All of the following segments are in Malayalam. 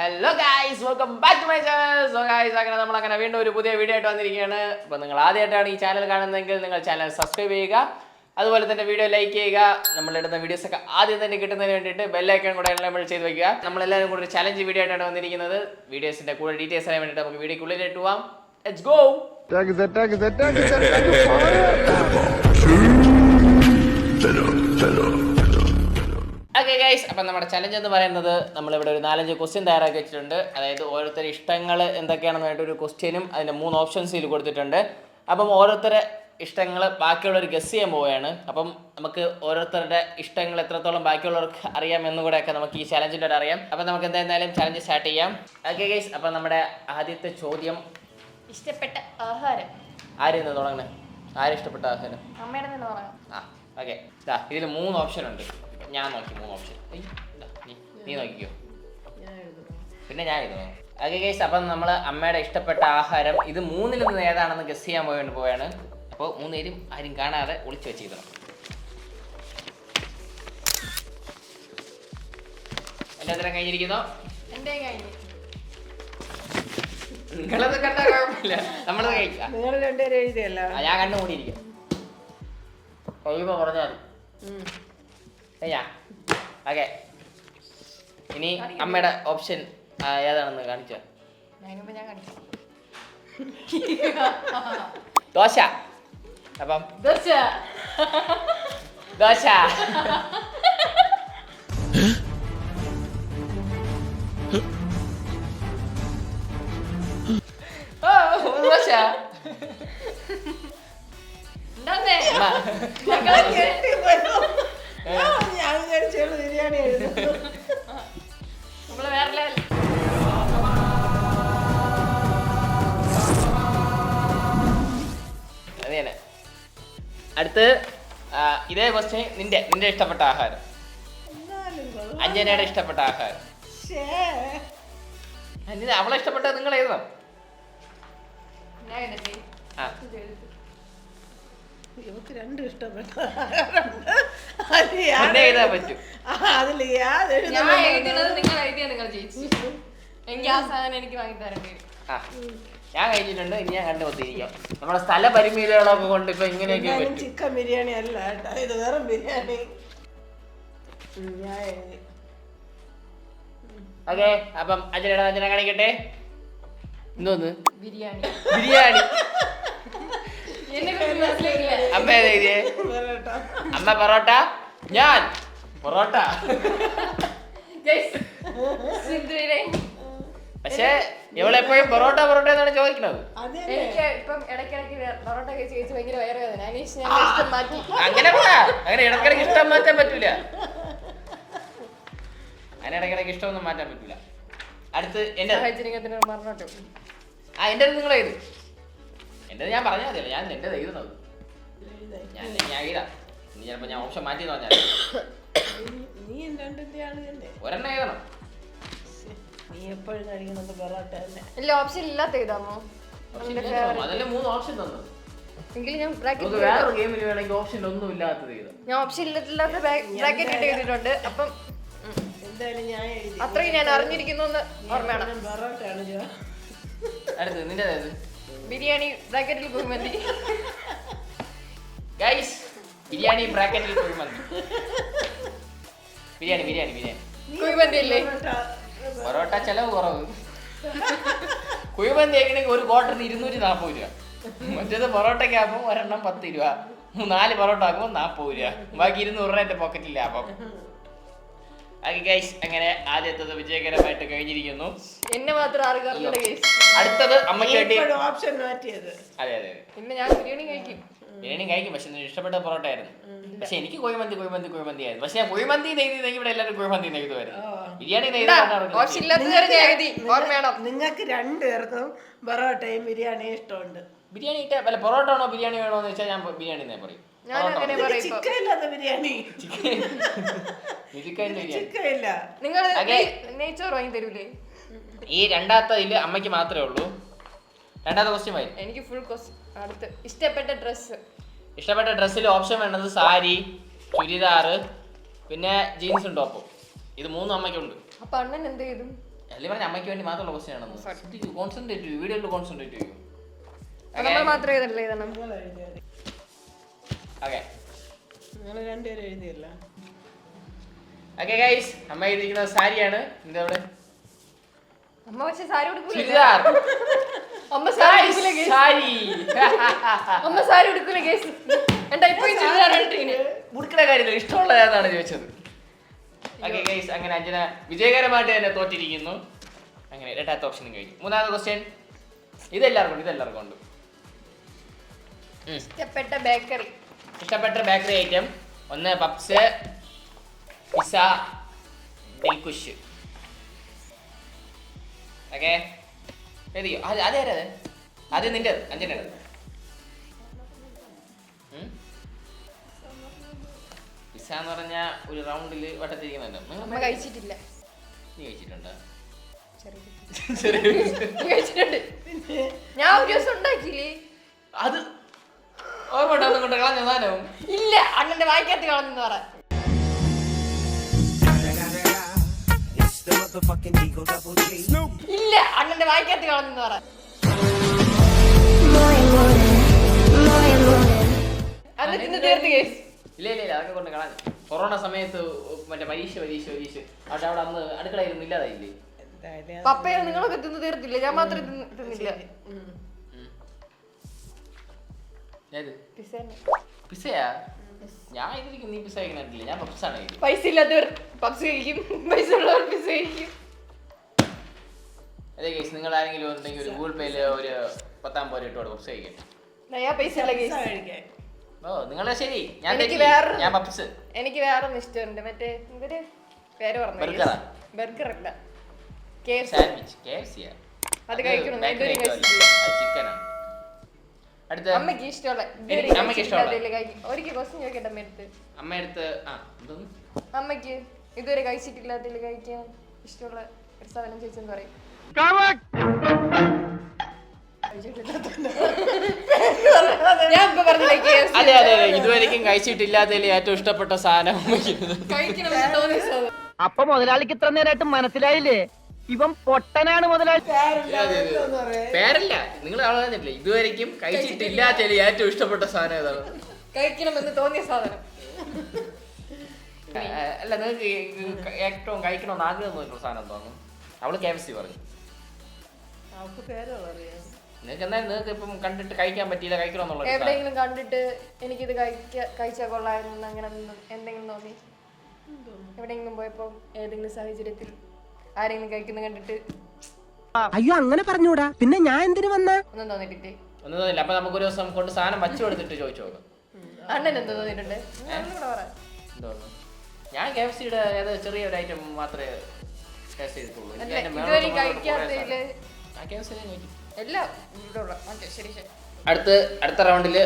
Hello guys welcome back to my channel so guys അങ്ങനെ നമ്മൾ അങ്ങനെ വീണ്ടും ഒരു പുതിയ വീഡിയോ ആയിട്ട് വന്നിരിക്കുകയാണ്. അപ്പോൾ നിങ്ങൾ ആദ്യമായിട്ടാണ് ഈ ചാനൽ കാണുന്നതെങ്കിൽ നിങ്ങൾ ചാനൽ സബ്സ്ക്രൈബ് ചെയ്യുക. അതുപോലെ തന്നെ വീഡിയോ ലൈക്ക് ചെയ്യുക. നമ്മളിടുന്ന വീഡിയോസ് ഒക്കെ ആദ്യം തന്നെ കിട്ടുന്നതിന് വേണ്ടിയിട്ട് ബെല്ലൈക്കൺ കൂടെ നമ്മൾ ചെയ്ത് വെക്കുക. നമ്മളെല്ലാവരും കൂടെ ഒരു ചലഞ്ച് വീഡിയോ ആയിട്ടാണ് വന്നിരിക്കുന്നത്. വീഡിയോസിന്റെ കൂടുതൽ ഡീറ്റെയിൽസ് അറിയാൻ വേണ്ടിയിട്ട് നമുക്ക് വീഡിയോക്കുള്ളിലേക്ക് പോവാം. ലെറ്റ്സ് ഗോ ഓക്കെ ഗൈസ് അപ്പം നമ്മുടെ ചലഞ്ച് എന്ന് പറയുന്നത് നമ്മളിവിടെ ഒരു നാലഞ്ച് ക്വസ്റ്റ്യൻ തയ്യാറാക്കി വെച്ചിട്ടുണ്ട്. അതായത് ഓരോരുത്തരുടെ ഇഷ്ടങ്ങൾ എന്തൊക്കെയാണെന്ന് പറഞ്ഞിട്ട് ഒരു ക്വസ്റ്റ്യനും അതിന്റെ മൂന്ന് ഓപ്ഷൻസ് ഇതിൽ കൊടുത്തിട്ടുണ്ട്. അപ്പം ഓരോരുത്തരുടെ ഇഷ്ടങ്ങൾ ബാക്കിയുള്ളവർ ഗസ് ചെയ്യാൻ പോവുകയാണ്. അപ്പം നമുക്ക് ഓരോരുത്തരുടെ ഇഷ്ടങ്ങൾ എത്രത്തോളം ബാക്കിയുള്ളവർക്ക് അറിയാം എന്നുകൂടെയൊക്കെ നമുക്ക് ഈ ചലഞ്ചിന്റെ അറിയാം. അപ്പം നമുക്ക് എന്തായാലും ചലഞ്ച് സ്റ്റാർട്ട് ചെയ്യാം. ഓക്കെ ഗൈസ് അപ്പം നമ്മുടെ ആദ്യത്തെ ചോദ്യം. ഇഷ്ടപ്പെട്ട ആഹാരം. ആരെയാണ് നിന്ന് തുടങ്ങണേ ആരും ഇഷ്ടപ്പെട്ട ആഹാരം? അമ്മയുടെ നിന്ന് ആ ഓക്കെ ഇതാ ഇതിൽ മൂന്ന് ഓപ്ഷൻ ഉണ്ട്. ഞാൻ നോക്കി മൂന്ന് ഓപ്ഷൻ നീ നീ നോക്കിക്കോ. പിന്നെ ഞാൻ ഇത് ഓക്കെ കേസ് അപ്പം നമ്മൾ അമ്മയുടെ ഇഷ്ടപ്പെട്ട ആഹാരം ഇത് മൂന്നിൽ നിന്ന് ഏതാണെന്ന് ഗസ് ചെയ്യാൻ പോയോണ്ട് പോവാണ്. അപ്പോൾ മൂന്നേരും ആരും കാണാതെ ഒളിച്ചു വെച്ചിരിക്കണം എന്റെ ഉത്തരം കഴിഞ്ഞിരിക്കുന്നോ? എന്റെ കഴിഞ്ഞു? നിങ്ങളത് കണ്ടാൽ കുഴപ്പമില്ല. നമ്മളത് കഴിക്കാം. നിങ്ങൾ രണ്ടുപേരും എഴുതിയല്ല. ഞാൻ കണ്ടുകൂടിയിരിക്കും കഴിയുമ്പോൾ പറഞ്ഞാൽ ചെയ്യാം ഓക്കെ. ഇനി അമ്മയുടെ ഓപ്ഷൻ ഏതാണെന്ന് കാണിച്ചു? ദോശ. അപ്പം ദോശ. ദോശ. ഓ, ദോശ. അമ്മ, ഞാൻ വിചാരിച്ചു ബിരിയാണി നമ്മൾ വേറെ ലെവൽ അടുത്ത് ഇതേ ക്വസ്റ്റ്യൻ നിന്റെ നിന്റെ ഇഷ്ടപ്പെട്ട ആഹാരം. അഞ്ജനയുടെ ഇഷ്ടപ്പെട്ട ആഹാരം. അഞ്ജന അവളെ ഇഷ്ടപ്പെട്ട നിങ്ങൾ എഴുതണം ആ. ഇവക്ക് രണ്ടും ഇഷ്ടപ്പെട്ട എഴുതാൻ പറ്റും. ആ, അതിൽ ഞാൻ എഴുതുന്നത് നിങ്ങൾ എഴുതിയ നിങ്ങൾ ജയിച്ചു എനിക്ക് ആ സാധനം എനിക്ക് വാങ്ങി തരേണ്ടി വരും. ഞാൻ കഴിഞ്ഞിട്ടുണ്ട് ഇനി ഞാൻ കണ്ടു കണ്ടുകൊത്തിരിക്കാം നമ്മുടെ സ്ഥല പരിമിതികളൊക്കെ കൊണ്ട് ഇപ്പൊ ഇങ്ങനെയൊക്കെ ചിക്കൻ ബിരിയാണി അല്ല കേട്ടോ ഇത് വേറെ ബിരിയാണി. ഉം, ഞാൻ എഴുതി ഓക്കെ അപ്പം അഞ്ജനയുടെ അഞ്ജന കാണിക്കട്ടെ എന്തോന്ന്? ബിരിയാണി. ബിരിയാണി. അമ്മ ഏതാ എഴുതിയേ വേറെട്ടോ. അമ്മ പൊറോട്ട? ഞാൻ. പൊറോട്ട. പക്ഷേ ഇവളെപ്പോഴും പൊറോട്ട പൊറോട്ട എന്നാണ് ചോദിക്കുന്നത്. അത് തന്നെ. എനിക്ക് ഇപ്പം ഇടയ്ക്കിടയ്ക്ക് വേ- പൊറോട്ട കഴിച്ച് കഴിച്ച് ഭയങ്കര വയറുവേദന അനീഷ് ഞാൻ ഇഷ്ടം മാറ്റി അങ്ങനെ പറ അങ്ങനെ ഇടക്കിടക്ക് ഇഷ്ടം മാറ്റാൻ പറ്റൂല. അങ്ങനെ ഇടക്കിടക്ക് ഇഷ്ടമൊന്നും മാറ്റാൻ പറ്റൂല. അടുത്ത് എന്റെ സാഹചര്യത്തിന് മറന്നോട്ടോ ആ എന്റെ നിങ്ങൾ എഴുതി എന്റെ ഞാൻ പറഞ്ഞാൽ മതിയല്ലോ. ഞാൻ എന്റെ എഴുതുന്നത് എഴുതാം. ഞാൻ ഞാൻ എഴുതാം ഇനി ചിലപ്പോൾ ഞാൻ ഓപ്ഷൻ മാറ്റി എന്ന് പറഞ്ഞാൽ നീ- നീ രണ്ടിന്റെ ആൾ തന്നെ ഒരെണ്ണം എഴുതണം. നീ എപ്പോഴും കഴിക്കുന്നത് പൊറോട്ട തന്നെ. ഇല്ല ഓപ്ഷൻ ഇല്ലാത്ത എഴുതാമോ. അതല്ലേ മൂന്ന് ഓപ്ഷൻ തന്നത് എങ്കിലും ഞാൻ ബ്രാക്കറ്റ് വേറൊരു ഗെയിമിൽ വേണമെങ്കിൽ ഓപ്ഷൻ ഒന്നും ഇല്ലാത്തത് എഴുതാം. ഞാൻ ഓപ്ഷൻ ഇല്ലാത്ത ബ്രാക്കറ്റ് ഇട്ട് എഴുതിയിട്ടുണ്ട്. അപ്പം എന്തായാലും ഞാൻ എഴുതി. അത്രയും ഞാൻ അറിഞ്ഞിരിക്കുന്നു ഓർമ്മയാണ്. പൊറോട്ടയാണ് നിന്റെ ബിരിയാണി ബ്രാക്കറ്റിൽ കുഴിമന്തി ഗൈസ് ബിരിയാണി ബ്രാക്കറ്റിൽ കുഴിമന്തി ബിരിയാണി ബിരിയാണി ബിരിയാണി. കുഴിമന്തി അല്ലേ? പൊറോട്ട ചെലവ് കുറവ്. കുഴിമന്തി എങ്ങനെയെങ്കിൽ ഒരു ക്വാർട്ടറിന് ഇരുന്നൂറ്റി നാൽപ്പത് രൂപ. മറ്റേത് പൊറോട്ടയ്ക്ക് ആകുമ്പോൾ ഒരെണ്ണം പത്ത് രൂപ. നാല് പൊറോട്ട ആകുമ്പോൾ നാൽപ്പത് രൂപ. ബാക്കി ഇരുന്നൂറ് രൂപ എന്റെ പോക്കറ്റിൽ ലാഭം. ഗൈസ് അങ്ങനെ ആദ്യത്തത് വിജയകരമായിട്ട് കഴിഞ്ഞിരിക്കുന്നു. എന്നെ മാത്രം അടുത്തത് അമ്മയ്ക്ക് വേണ്ടി ഓപ്ഷൻ മാറ്റിയത്. അതെ അതെ അതെ. പിന്നെ ഞാൻ ബിരിയാണി കഴിക്കും. ബിരിയാണി കഴിക്കും പക്ഷെ ഇഷ്ടപ്പെട്ട പൊറോട്ട ആയിരുന്നു പക്ഷെ എനിക്ക് കുഴിമന്തി കുഴിമന്തി കുഴിമന്തി ആയിരുന്നു. പക്ഷെ ഞാൻ കുഴിമന്തി നെയ്തി ഇവിടെ എല്ലാവരും കുഴിമന്തി നെയ്തുമായിരുന്നു. ബിരിയാണി ഇണ്ടാ, നെയ്ത് ഓപ്ഷൻ ഇല്ലാത്ത കാര്യം ഞാൻ എഴുതി ഓർമ്മയാണോ നിങ്ങൾക്ക് രണ്ടുപേർക്കും പൊറോട്ടയും ബിരിയാണിയും ഇഷ്ടമുണ്ട്. ബിരിയാണി ഇട്ട അല്ല പൊറോട്ട ആണോ ബിരിയാണി വേണോ എന്ന് വെച്ചാൽ ഞാൻ ബിരിയാണി പറയും. ഞാൻ അങ്ങനെ പറയും ഇപ്പൊ. ബിരിയാണി. നിങ്ങൾ Okay. നെയ്ച്ചോറ് വാങ്ങി തരൂലേ? ഈ രണ്ടാമത്തെ ഇതിൽ അമ്മയ്ക്ക് മാത്രമേ ഉള്ളൂ. രണ്ടാമത്തെ ക്വസ്റ്റ്യൻ വരും എനിക്ക് ഫുൾ കോസ്റ്റ് അടുത്ത്. ഇഷ്ടപ്പെട്ട ഡ്രസ് ഇഷ്ടപ്പെട്ട ഡ്രസ്സിൽ ഓപ്ഷൻ വേണ്ടത് സാരി ചുരിദാറ് പിന്നെ ജീൻസ് ജീൻസും ടോപ്പും ഇത് മൂന്നും അമ്മയ്ക്കുണ്ട്. അപ്പൊ അണ്ണൻ എന്ത് ചെയ്തു? അല്ലേ പറഞ്ഞ അമ്മയ്ക്ക് വേണ്ടി മാത്രമുള്ള ക്വസ്റ്റ്യൻ ആണെന്ന് കോൺസെൻട്രേറ്റ് ചെയ്യൂ. വീഡിയോയിൽ കോൺസെൻട്രേറ്റ് ചെയ്യൂ. നമ്മൾ മാത്രമേ ഇതല്ലേ ഇതാണ് ഓക്കെ നിങ്ങൾ രണ്ടുപേരും എഴുതിയല്ല. ഓക്കെ ഗൈസ് അമ്മ എഴുതിയിരിക്കുന്ന സാരിയാണ്. എന്താ അവിടെ? അമ്മ പക്ഷെ സാരി ഉടുക്കൂല? ചുരിദാർ. അമ്മ സാരി ഉടുക്കൂല സാരി. അമ്മ സാരി ഉടുക്കൂല എന്താ ഇപ്പൊ ഈ ചുരിദാർ ഇഷ്ടമുള്ള ഏതാണ് ചോദിച്ചത്. ഓക്കെ ഗൈസ് അങ്ങനെ അഞ്ജന വിജയകരമായിട്ട് തന്നെ തോറ്റിരിക്കുന്നു. അങ്ങനെ രണ്ടാമത്തെ ഓപ്ഷനും കഴിഞ്ഞു. മൂന്നാമത്തെ ക്വസ്റ്റ്യൻ ഇതെല്ലാവർക്കും ഉണ്ട് ഇതെല്ലാവർക്കും ഉണ്ട്. ഇഷ്ടപ്പെട്ട ബേക്കറി ഇഷ്ടപ്പെട്ട ബേക്കറി ഐറ്റം ഒന്ന് പപ്സ് പിസ ദിൽകുഷ് ഓക്കെ? എഴുതിയോ അത് അതേരത് അത്? നിന്റെ അഞ്ചിന്റെ പിസ എന്ന് പറഞ്ഞ ഒരു റൗണ്ടിൽ വട്ടത്തിരിക്കുന്നുണ്ട്. കഴിച്ചിട്ടില്ല. നീ കഴിച്ചിട്ടുണ്ടോ? ചെറിയ കളഞ്ഞെന്ന് പറ. ഇല്ല അണ്ണന്റെ വായിക്കാത്ത കളഞ്ഞെന്ന് പറ. അത് തിന്ന് തീർത്ത് കേസ്. ഇല്ല ഇല്ല ഇല്ല അതൊക്കെ കൊണ്ട് കളഞ്ഞു. കൊറോണ സമയത്ത് മറ്റേ പരീക്ഷ പരീക്ഷ പരീക്ഷ. അവിടെ അവിടെ അന്ന് അടുക്കളയിരുന്നു ഇല്ലാതായില്ലേ? എന്തായാലും പപ്പയോ നിങ്ങളൊക്കെ തിന്ന് തീർത്തില്ല? ഞാൻ മാത്രമേ തിന്ന് തിന്നില്ല. പിസയാ ഞാൻ ഇതിരിക്കും നീ പിസ കഴിക്കുന്നില്ല ഞാൻ പപ്സ് ആണ് പൈസ ഇല്ലാത്തവർ പപ്സ് കഴിക്കും. പൈസ ഉള്ളവർ പിസ കഴിക്കും. അതെ കേസ് നിങ്ങൾ ആരെങ്കിലും ഉണ്ടെങ്കിൽ ഒരു ഗൂഗിൾ പേയിൽ ഒരു പത്താം പോലെ ഇട്ടോട് പപ്സ് കഴിക്കട്ടെ നയാ പൈസ ഉള്ള കേസ് ഓ നിങ്ങളെ ശരി. ഞാൻ എനിക്ക് വേറെ ഞാൻ പപ്സ് എനിക്ക് വേറെ ഒന്ന് ഇഷ്ടമുണ്ട് മറ്റേ ഇവർ പേര് പറഞ്ഞു ബർഗറാ? ബർഗർ അല്ല. കെ സാൻഡ്വിച്ച് കെ എഫ് സിയാ അത് കഴിക്കണം, ചിക്കനാണ് അടുത്ത അമ്മയ്ക്ക് ഇഷ്ടമുള്ള അമ്മയ്ക്ക് ഇഷ്ടമുള്ള. ഒരിക്കൽ ക്വസ്റ്റ്യൻ ചോദിക്കട്ടെ ആ അമ്മയ്ക്ക് ഇതുവരെ കഴിച്ചിട്ടില്ലാത്തതിൽ കഴിക്കാൻ ഇഷ്ടമുള്ള ഒരു സാധനം ചോദിച്ചെന്ന് പറയും. അതെ അതെ അതെ. ഇതുവരെയും കഴിച്ചിട്ടില്ലാത്തതിൽ ഏറ്റവും ഇഷ്ടപ്പെട്ട സാധനം അപ്പൊ മുതലാളിക്ക് ഇത്ര നേരമായിട്ട് മനസ്സിലായില്ലേ? ഇവൻ പൊട്ടനാണ് മുതലാളി. പേരല്ല നിങ്ങൾ പറഞ്ഞിട്ടില്ല ഇതുവരെയും കഴിച്ചിട്ടില്ലാത്ത ഏറ്റവും ഇഷ്ടപ്പെട്ട സാധനം ഏതാണ്? കഴിക്കണമെന്ന് തോന്നിയ സാധനം. അല്ല നിങ്ങൾക്ക് ഏറ്റവും കഴിക്കണമെന്ന് ആഗ്രഹം തോന്നിയിട്ടുള്ള സാധനം തോന്നും അവൾ കെ എഫ് സി പറഞ്ഞു. അവൾക്ക് പേരുകൾ അറിയാം. നിങ്ങൾക്ക് എന്തായാലും നിങ്ങൾക്ക് ഇപ്പം കണ്ടിട്ട് കഴിക്കാൻ പറ്റിയില്ല കഴിക്കണമെന്നുള്ള. എവിടെയെങ്കിലും കണ്ടിട്ട് എനിക്കിത് കഴിച്ചാൽ കൊള്ളായിരുന്നു അങ്ങനെ എന്തെങ്കിലും- എന്തെങ്കിലും തോന്നി എവിടെയെങ്കിലും പോയപ്പോ ഏതെങ്കിലും സാഹചര്യത്തിൽ ആരെങ്കിലും കഴിക്കുന്നത് കണ്ടിട്ട് അയ്യോ അങ്ങനെ പറഞ്ഞൂടാ. പിന്നെ ഞാൻ എന്തിനു വന്ന? ഒന്നും തോന്നിട്ടില്ലേ ഒന്നും തോന്നില്ല അപ്പൊ നമുക്ക് ഒരു ദിവസം കൊണ്ട് സാധനം വച്ചു കൊടുത്തിട്ട് ചോദിച്ചു നോക്കാം. അണ്ണൻ എന്താ തോന്നിയിട്ടുണ്ട്? എന്തോന്നു ഞാൻ കെ എഫ് സിയുടെ ഏത് ചെറിയൊരു ഐറ്റം മാത്രമേ ടേസ്റ്റ് ചെയ്തിട്ടുള്ളൂ. അല്ല? ഇതുവരെ കഴിക്കാത്തതിൽ. ആ കെ എഫ് കഴിക്കും. എല്ലാം ഇവിടെ ഉള്ള. ഓക്കെ ശരി ശരി. അടുത്ത് അടുത്ത റൗണ്ടിൽ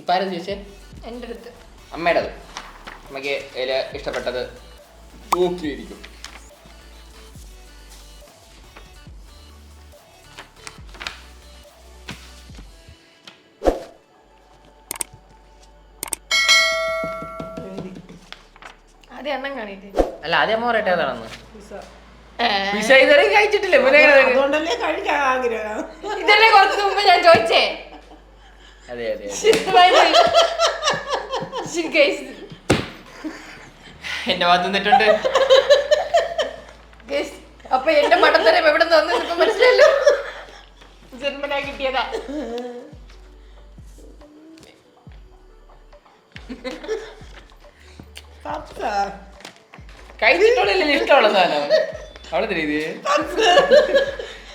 ഇപ്പം ആരും ചോദിച്ചേ? എന്റെ അടുത്ത്. അമ്മയുടേത് അമ്മയ്ക്ക് അതിൽ ഇഷ്ടപ്പെട്ടത് തൂക്കിയിരിക്കും. അല്ല ആദ്യം അമ്മ പറയട്ടെ അതാണെന്ന്. പിസ ഇതുവരെ കഴിച്ചിട്ടില്ല പിന്നെ അതുകൊണ്ടല്ലേ കഴിക്കാൻ ആഗ്രഹം. ഇതല്ലേ കുറച്ച് മുമ്പ് ഞാൻ ചോദിച്ചേ? അതെ അതെ നിന്നിട്ടുണ്ട് Guys, അപ്പൊ എന്റെ മടത്തരം എവിടെ നിന്ന് ഇപ്പൊ മനസ്സിലല്ലോ ജന്മനാ കിട്ടിയതാ. പപ്സ കഴിച്ചിട്ടുള്ളതിൽ ഇഷ്ടമുള്ള സാധനം? അവിടെ രീതി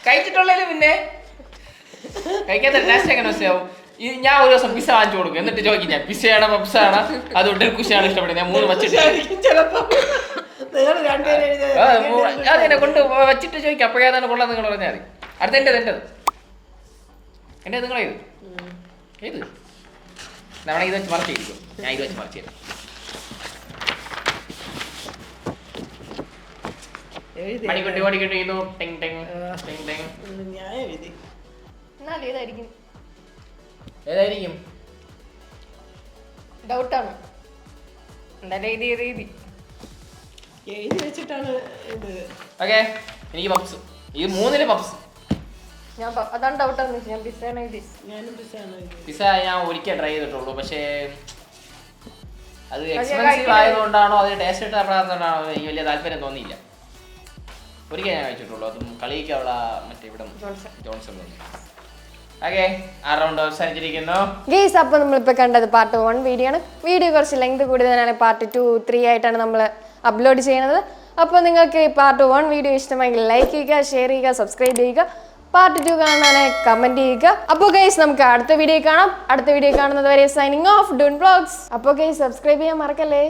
കഴിച്ചിട്ടുള്ളതിൽ പിന്നെ കഴിക്കാത്ത ടേസ്റ്റ് എങ്ങനെ മനസ്സിലാവും? ഈ ഞാൻ ഒരു ദിവസം പിസ വാങ്ങിച്ചു കൊടുക്കും. എന്നിട്ട് ചോദിക്കും ഞാൻ പിസ്സയാണോ പപ്സാണോ അത് കുശിയാണ് ഇഷ്ടപ്പെടുന്നത്. ഞാൻ മൂന്ന് വച്ചിട്ട് അതെന്നെ കൊണ്ട് വച്ചിട്ട് ചോദിക്കും അപ്പോഴേതാണ് കൊള്ളാം നിങ്ങൾ പറഞ്ഞാൽ മതി. അടുത്ത എന്റെ എന്റെ എന്റെ നിങ്ങൾ ഏത്? ഏത്? നമ്മൾ ഇത് വെച്ച് മറച്ചിരിക്കും ഞാൻ ഇത് വെച്ച് മറച്ച് മണിക്കുട്ടി ഓടിക്കുട്ടി ചെയ്തു ടെങ് ടെങ് ടെങ് ടെങ്. ഉം, ഞാൻ എഴുതി. എന്നാലും ഏതായിരിക്കും? ഏതായിരിക്കും? ഡൗട്ടാണ്. എന്തായാലും എഴുതി എഴുതി എഴുതി. വെച്ചിട്ടാണ് ഇത്. ഓക്കെ എനിക്ക് പപ്സ് ഈ മൂന്നിൽ പപ്സ് ഞാൻ അതാണ് ഡൗട്ടാണ് ഞാൻ പിസ്സയാണ് എഴുതി. ഞാനും പിസ്സയാണ് പിസ്സ ഞാൻ ഒരിക്കൽ ട്രൈ ചെയ്തിട്ടുള്ളൂ. പക്ഷേ അത് എക്സ്പെൻസീവ്. ആയതുകൊണ്ടാണോ അത് ടേസ്റ്റ് ഇട്ടാണോ എനിക്ക് വലിയ താല്പര്യം തോന്നിയില്ല. ഒരിക്കൽ ഞാൻ കഴിച്ചിട്ടുള്ളൂ. അതും കളിക്കാനുള്ള മറ്റേ ഇവിടെ ജോൺസൺ. ഗെയ്സ് അപ്പോൾ നമ്മളിപ്പോൾ കണ്ടത് പാർട്ട് വൺ വീഡിയോ ആണ്. വീഡിയോ കുറച്ച് ലെങ്ത് കൂടുതലാണ്. പാർട്ട് ടു ത്രീ ആയിട്ടാണ് നമ്മൾ അപ്ലോഡ് ചെയ്യുന്നത്. അപ്പോൾ നിങ്ങൾക്ക് പാർട്ട് വൺ വീഡിയോ ഇഷ്ടമെങ്കിൽ ലൈക്ക് ചെയ്യുക ഷെയർ ചെയ്യുക സബ്സ്ക്രൈബ് ചെയ്യുക. പാർട്ട് ടു കാണാനായി കമന്റ് ചെയ്യുക. അപ്പോൾ ഗൈസ് നമുക്ക് അടുത്ത വീഡിയോ കാണാം. അടുത്ത വീഡിയോ കാണുന്നത് വരെ സൈനിങ് ഓഫ് ഡൂൺ ബ്ലോഗ്സ് അപ്പോൾ ഗൈസ് സബ്സ്ക്രൈബ് ചെയ്യാൻ മറക്കല്ലേ?